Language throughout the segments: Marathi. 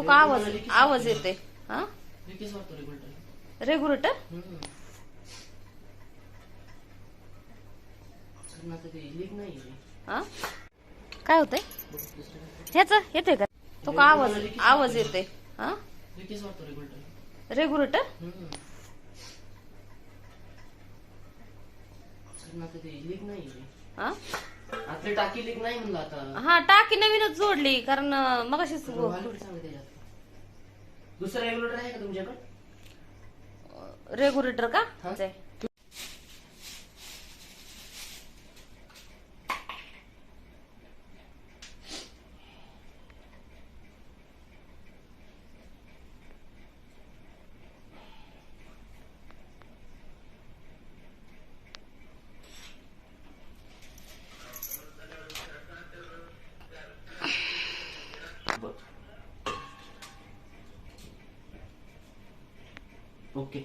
तो का आवाज आवाज येते हा? रेग्युलेटर हा? काय होतंय? ह्याच येते का? तो का आवाज आवाज येते हा? रेग्युलेटर रेग्युलेटर नाही हा? आपली टाकी लीक नाही म्हणलं आता. हा टाकी नवीनच जोडली कारण मग अशीच त्याच्यात दुसरं रेग्युलेटर आहे का तुमच्याकडे? रेग्युलेटर का? हा. ओके.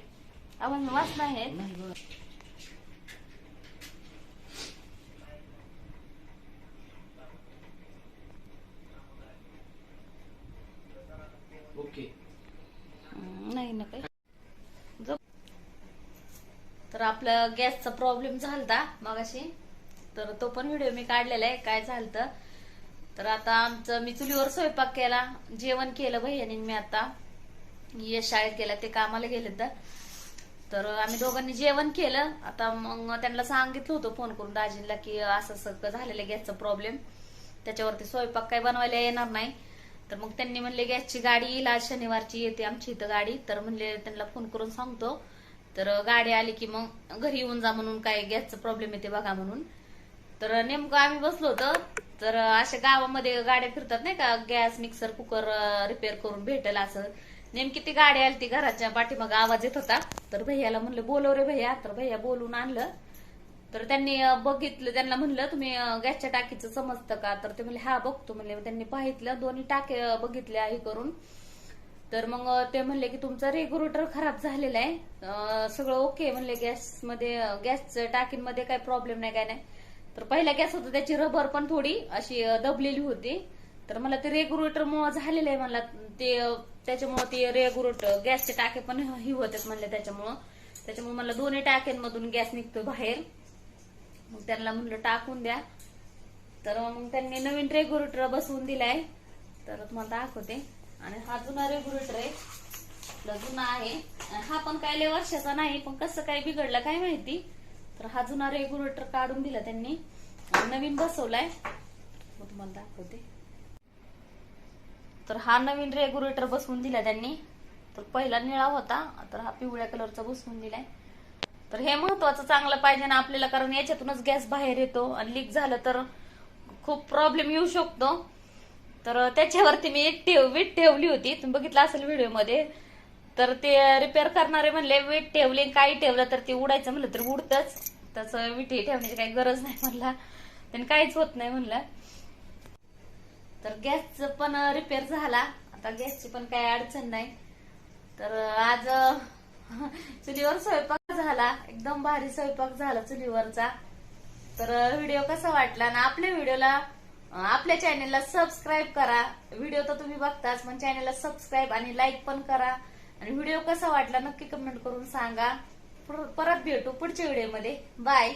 आवाज वाचला आहे. नाही बघ. ओके नाही ना काही तर आपलं गॅसचा प्रॉब्लेम झालता मगाशी. तर तो पण व्हिडिओ मी काढलेला आहे काय झालतं. तर आता आमचं मी चुलीवर स्वयंपाक केला. जेवण केलं भैयानी मी आता. यश शाळेत गेला ते कामाला गेले तर. तर आम्ही दोघांनी जेवण केलं. आता मग त्यांना सांगितलं होतं फोन करून दाजींना की असं सगळं झालेलं गॅसचा प्रॉब्लेम त्याच्यावरती स्वयंपाक काही बनवायला येणार नाही. तर मग त्यांनी म्हणले गॅसची गाडी येईल आज शनिवारची येते आमची इथं गाडी. तर म्हणले त्यांना फोन करून सांगतो. तर गाडी आली की मग घरी येऊन जा म्हणून काय गॅसचा प्रॉब्लेम येते बघा म्हणून. तर नेमकं आम्ही बसलो होतं. तर अशा गावामध्ये गाड्या फिरतात नाही का? गॅस मिक्सर कुकर रिपेअर करून भेटेल असं. नेमकी ती गाडी आली ती घराच्या पाठीमाग आवाज येत होता. तर भैयाला म्हणलं बोलव रे भैया. तर भैया बोलून आणलं. तर त्यांनी बघितलं त्यांना म्हणलं तुम्ही गॅसच्या टाकीचं समजतं का? तर ते म्हणले हा बघतो. म्हणले त्यांनी पाहितलं दोन्ही टाके बघितल्या हे करून. तर मग ते म्हणले की तुमचा रेग्युलेटर खराब झालेला आहे. सगळं ओके. म्हणले गॅसमध्ये अं, गॅसच्या टाकीमध्ये काही प्रॉब्लेम नाही काय नाही. तर पहिला गॅस होता त्याची रबर पण थोडी अशी दबलेली होती. तर मला ते रेग्युलेटर मुळे झालेलं आहे मला ते त्याच्यामुळे ते रेग्युलेटर गॅसचे टाके पण ही होतात म्हणले त्याच्यामुळं. त्याच्यामुळे मला दोन्ही टाक्यांमधून गॅस निघतो बाहेर. मग त्यांना म्हणलं टाकून द्या. तर मग त्यांनी नवीन रेग्युलेटर बसवून दिलाय. तर तुम्हाला दाखवते. आणि हा जुना रेग्युलेटर आहे. जुना आहे. आणि हा पण काय लय वर्षाचा नाही पण कसं काय बिघडलं काय माहिती. तर हा जुना रेग्युलेटर काढून दिला त्यांनी. नवीन बसवलाय. मग तुम्हाला दाखवते. तर हा नवीन रेग्युलेटर बसवून दिला त्यांनी. तर पहिला निळा होता तर हा पिवळ्या कलरचा बसवून दिलाय. तर हे महत्वाचं चांगलं पाहिजे ना आपल्याला कारण याच्यातूनच गॅस बाहेर येतो आणि लीक झालं तर खूप प्रॉब्लेम येऊ शकतो. तर त्याच्यावरती मी एक ठेव वीट ठेवली होती. तुम्ही बघितलं असेल व्हिडिओमध्ये. तर ते रिपेअर करणारे म्हणले वेट ठेवले काही ठेवलं तर ते उडायचं. म्हणलं तर उडतच. तसं विठी ठेवण्याची काही गरज नाही म्हणला. त्याने काहीच होत नाही म्हणलं. तर गॅसचं पण रिपेअर झाला. आता गॅसची पण काही अडचण नाही. तर आज चुलीवर स्वयंपाक झाला. एकदम भारी स्वयंपाक झाला चुलीवरचा. तर व्हिडिओ कसा वाटला ना आपल्या व्हिडिओला आपल्या चॅनेलला सबस्क्राईब करा. व्हिडिओ तर तुम्ही बघताच पण चॅनेलला सबस्क्राईब आणि लाईक पण करा. आणि व्हिडिओ कसा वाटला नक्की कमेंट करून सांगा. परत भेटू पुढच्या व्हिडिओमध्ये. बाय